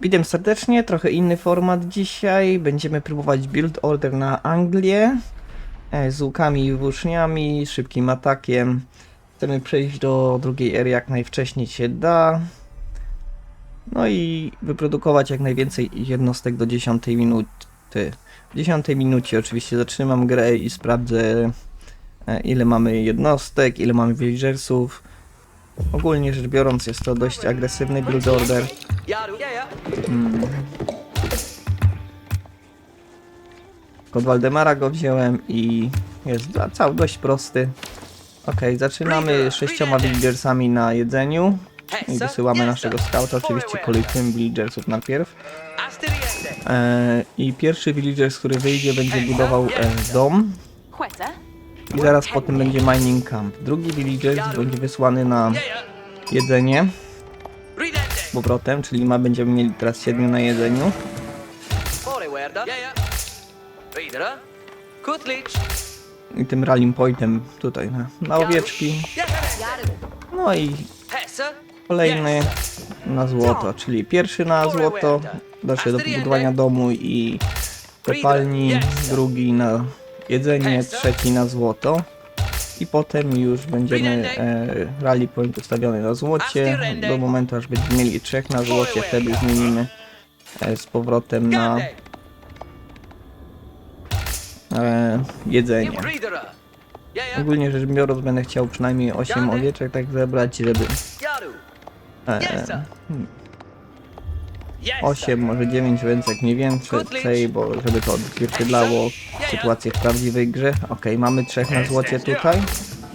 Witam serdecznie, trochę inny format dzisiaj. Będziemy próbować build order na Anglię e, z łukami i włóczniami, szybkim atakiem. Chcemy przejść do drugiej ery jak najwcześniej się da. No i wyprodukować jak najwięcej jednostek do 10 minuty. W 10 minucie oczywiście zatrzymam grę i sprawdzę e, ile mamy jednostek, ile mamy villagersów. Ogólnie rzecz biorąc jest to dość agresywny build order. Yeah. Od Waldemara go wziąłem i jest cały dość prosty. Ok, zaczynamy sześcioma villagersami na jedzeniu i wysyłamy naszego scouta, oczywiście kolejkujemy villagersów najpierw. E, I pierwszy villagers, który wyjdzie będzie budował e, dom? I zaraz potem będzie mining camp. Drugi villagers będzie wysłany na jedzenie z powrotem, czyli ma, będziemy mieli teraz siedmiu na jedzeniu. I tym rallying pointem tutaj na, na owieczki. No i. Kolejny na złoto, czyli pierwszy na złoto, dalszy do budowania domu i kopalni, drugi na jedzenie, trzeci na złoto. I potem już będziemy e, rally point ustawiony na złocie, do momentu aż będziemy mieli trzech na złocie, wtedy zmienimy e, z powrotem na e, jedzenie. Ogólnie rzecz biorąc będę chciał przynajmniej 8 owieczek tak zebrać, żeby e. 8, może 9 ręcek mniej więcej, bo żeby to odzwierciedlało sytuację w prawdziwej grze. Ok, mamy trzech na złocie tutaj.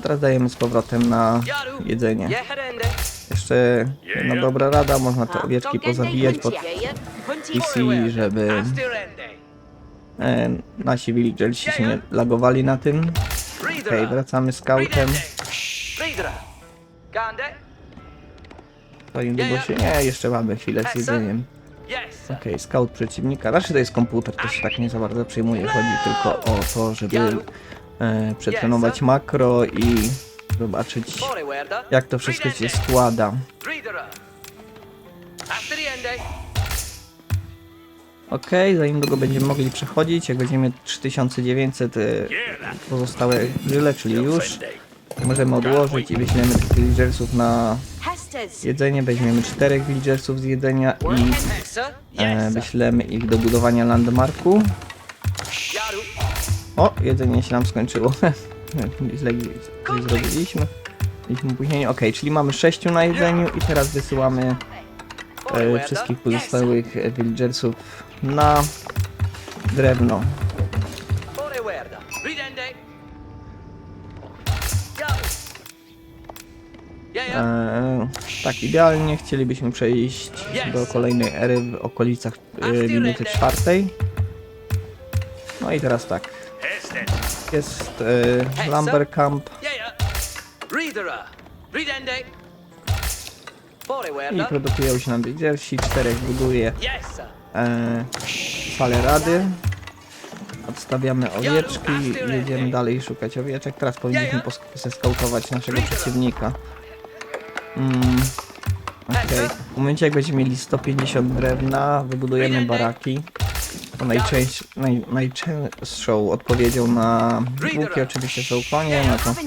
Teraz dajemy z powrotem na jedzenie. Jeszcze jedna dobra rada, można te owieczki pozabijać pod. PC, żeby e, nasi villagersi się nie lagowali na tym. Ok, wracamy. Ridera. Gande. To się... Nie, jeszcze mamy chwilę z jedzeniem. Okej, scout przeciwnika. Raczej to jest komputer, to się tak nie za bardzo przejmuje. Chodzi tylko o to, żeby e, przetrenować makro i zobaczyć jak to wszystko się składa. Ridera. Asteriente. Okej, za niedługo będziemy mogli przechodzić. Jak będziemy 3900 e, pozostałe gryle, czyli już możemy odłożyć i weźmiemy tych villagersów na. Jedzenie. Weźmiemy czterech villagersów z jedzenia i e, wyślemy ich do budowania landmarku. O, jedzenie się nam skończyło. Źle zrobiliśmy. Mieliśmy opóźnienie. Ok, czyli mamy 6 na jedzeniu i teraz wysyłamy e, wszystkich pozostałych villagersów na drewno. E, tak, idealnie chcielibyśmy przejść do kolejnej ery w okolicach e, minuty czwartej. No i teraz tak. Jest e, Lumber Camp. Fore i produkują się nam villagersi, czterech buduje e, salę rady. Odstawiamy owieczki i jedziemy dalej szukać owieczek. Teraz powinniśmy posk- zeskautować naszego przeciwnika. Mm, Okej. W momencie jak będziemy mieli 150 drewna, wybudujemy baraki. To najczęść, naj, najczęstszą odpowiedzią na łuki oczywiście są konie, no to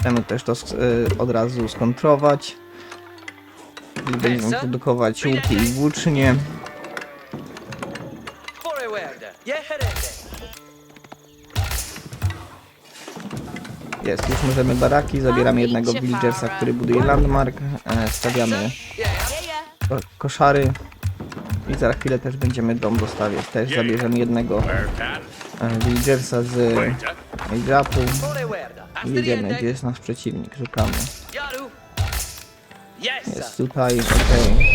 chcemy też to y, od razu skontrować. I będziemy produkować łuki i włócznie. Jest, już możemy baraki, zabieramy jednego villagersa, który buduje landmark, e, stawiamy ko koszary i za chwilę też będziemy dom dostawiać. Też zabierzemy jednego e, villagersa z guarda. i jedziemy, gdzie jest nasz przeciwnik, szukamy. Jest tutaj, okej.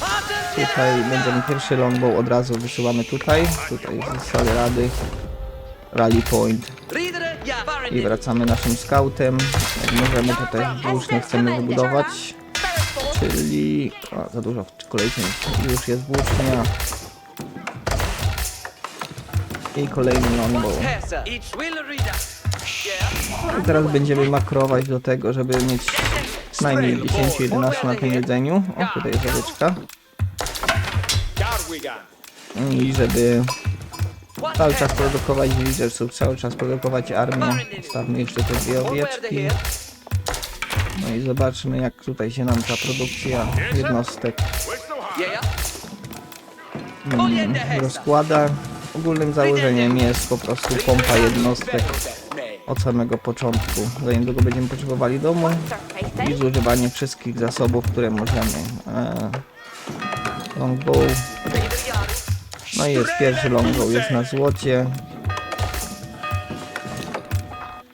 Attenzione. Tutaj będziemy pierwszy longbow od razu wysyłamy tutaj. Tutaj jest sale rady, rally point. I wracamy naszym scoutem. Jak możemy tutaj włócznie chcemy wybudować. Czyli... A, za dużo jest. Już jest włócznia. I kolejny longbow. I teraz będziemy makrować do tego, żeby mieć przynajmniej 10-11 na tym jedzeniu. O, tutaj jest owieczka. i żeby cały czas produkować villagersów, cały czas produkować armię. Stawmy jeszcze te dwie owieczki. No i zobaczmy jak tutaj się nam ta produkcja jednostek mm, rozkłada. Ogólnym założeniem jest po prostu pompa jednostek od samego początku. Za niedługo będziemy potrzebowali domu i zużywanie wszystkich zasobów, które możemy. E, longbow. No i jest pierwszy longbow, jest na złocie.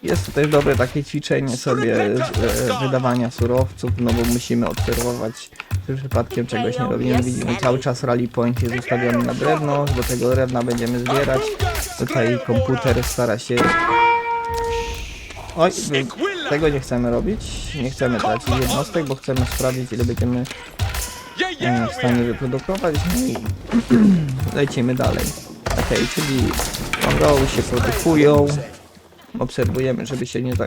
Jest to też dobre takie ćwiczenie sobie z, e, wydawania surowców, no bo musimy obserwować, czy przypadkiem czegoś nie robimy. Widzimy cały czas rally point jest ustawiony na drewno, do tego drewna będziemy zbierać. Tutaj komputer stara się... Oj, tego nie chcemy robić, nie chcemy tracić jednostek, bo chcemy sprawdzić ile będziemy e, w stanie wyprodukować, i lecimy dalej. Okej, czyli mongoły się produkują, obserwujemy, żeby się nie, za,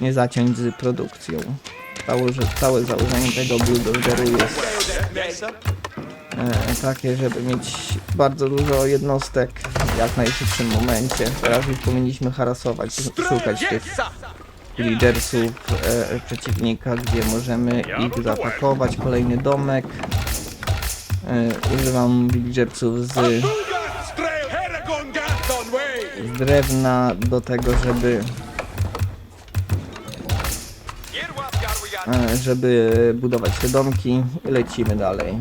nie zaciąć z produkcją. Całe, że- całe założenie tego builderu jest e, takie, żeby mieć bardzo dużo jednostek w jak najszybszym momencie. Teraz już powinniśmy harasować, szukać tych. Villagersów e, przeciwnika, gdzie możemy ich zaatakować. Kolejny domek. E, używam villagersów z, z drewna do tego, żeby e, żeby budować te domki. Lecimy dalej.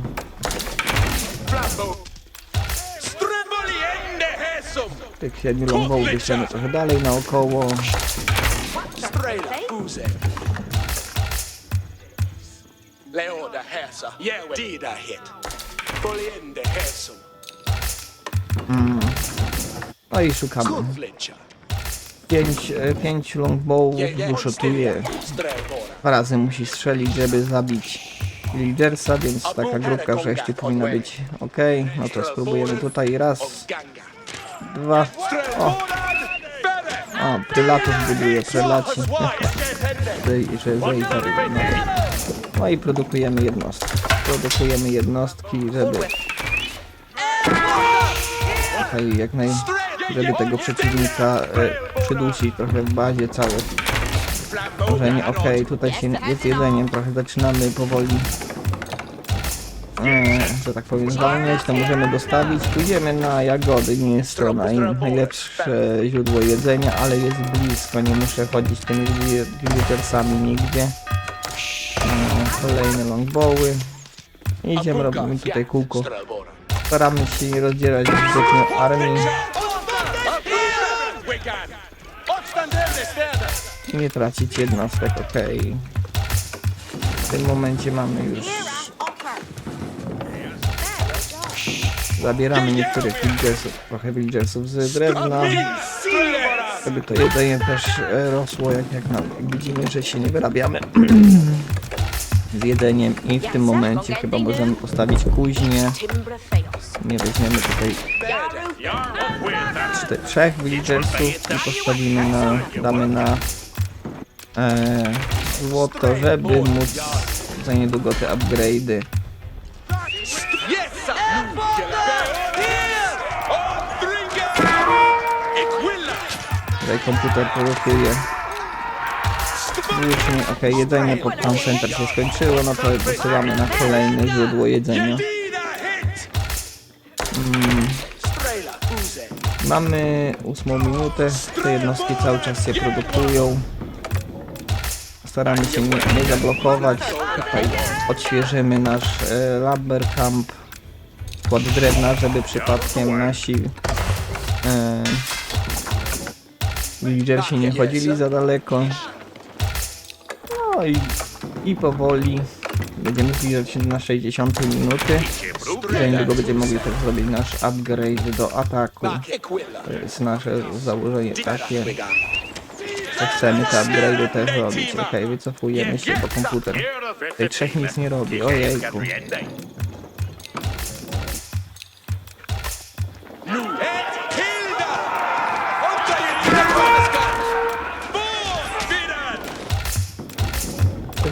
Tych siedmiu longbow wyślemy trochę dalej naokoło. Leoda Häsa. Yeah, Dida hit. Poliende Häsum. No i szukamy. Fletcher. Pięć, e, pięć longbowów. Strävbara. Dwa razy musi strzelić, żeby zabić Villagersa, więc taka grupka w sześciu powinna być ok. No to spróbujemy tutaj raz, dwa. O, o prylatów buduje, prylaci. I że zejdzie. No. i produkujemy jednostki. Produkujemy jednostki, żeby tutaj jak naj... żeby tego przeciwnika e, przydusić trochę w bazie całe Możenie, okej, tutaj się jest jedzeniem, trochę zaczynamy powoli, że tak powiem, zwalniać, to możemy dostawić. Pójdziemy na jagody, nie jest to naj, najlepsze źródło jedzenia, ale jest blisko, nie muszę chodzić tymi vi- villagersami nigdzie. E, kolejne longbowy. Idziemy, robimy tutaj kółko. Staramy się nie rozdzielać zbytnio armii i nie tracić jednostek, okej. W tym momencie mamy już Zabieramy niektórych villagersów, trochę villagersów z drewna, żeby to jedzenie też e, rosło, jak, jak, na, widzimy, że się nie wyrabiamy z jedzeniem i w tym momencie chyba możemy postawić kuźnię. Nie weźmiemy tutaj czte, trzech villagersów i postawimy na, damy na e, złoto, żeby móc za niedługo te upgrade'y Tutaj komputer produkuje. Okej, jedzenie pod Town Center się skończyło, no to posyłamy na kolejne źródło jedzenia. Uze. Mamy ósmą minutę, te jednostki cały czas się produkują. Staramy się nie, nie zablokować. Tutaj odświeżymy nasz e, lumber camp pod drewna, żeby przypadkiem nasi e, villagersi nie chodzili za daleko. No i, i powoli będziemy zbliżać się na 60 minuty. Za niedługo będziemy mogli też zrobić nasz upgrade do ataku. To jest nasze założenie takie, że chcemy te upgrade'y też robić. Okej, wycofujemy się, bo komputer tej trzech nic nie robi. Ojejku.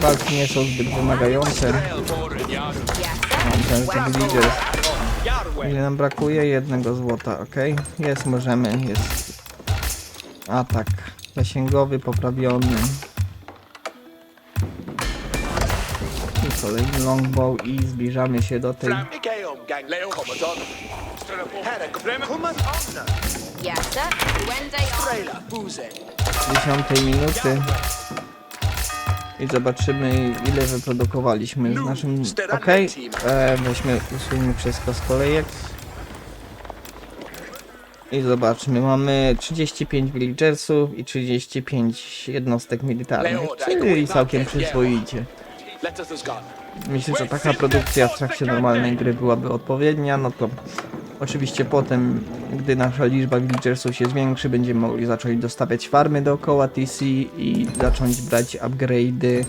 Walki nie są zbyt wymagające. Mam ten, Yarway. Ile nam brakuje? Jednego złota, ok. Jest, możemy, jest atak zasięgowy poprawiony. I kolejny longbow i zbliżamy się do tej dziesiątej minuty. I zobaczymy ile wyprodukowaliśmy z naszym... Ok, e, weźmy, usuńmy wszystko z kolejek. I zobaczmy, mamy 35 villagersów i 35 jednostek militarnych, czyli całkiem przyzwoicie. Myślę, że taka produkcja w trakcie normalnej gry byłaby odpowiednia, no to oczywiście potem, gdy nasza liczba villagersów się zwiększy, będziemy mogli zacząć dostawiać farmy dookoła TC i zacząć brać upgrade'y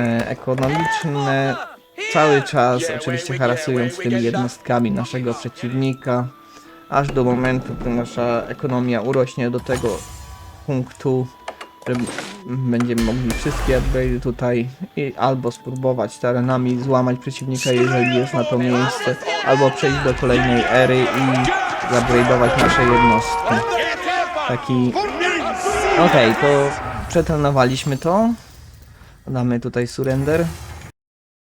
e, ekonomiczne, cały czas oczywiście harasując tymi jednostkami naszego przeciwnika, aż do momentu, gdy nasza ekonomia urośnie do tego punktu, że będziemy mogli wszystkie upgrade'y tutaj i albo spróbować terenami złamać przeciwnika, jeżeli jest na to miejsce, albo przejść do kolejnej ery i upgrade'ować nasze jednostki. Taki... Okej, to przetrenowaliśmy to. Damy tutaj surrender.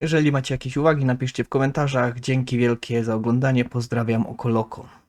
Jeżeli macie jakieś uwagi, napiszcie w komentarzach. Dzięki wielkie za oglądanie. Pozdrawiam Okoloko.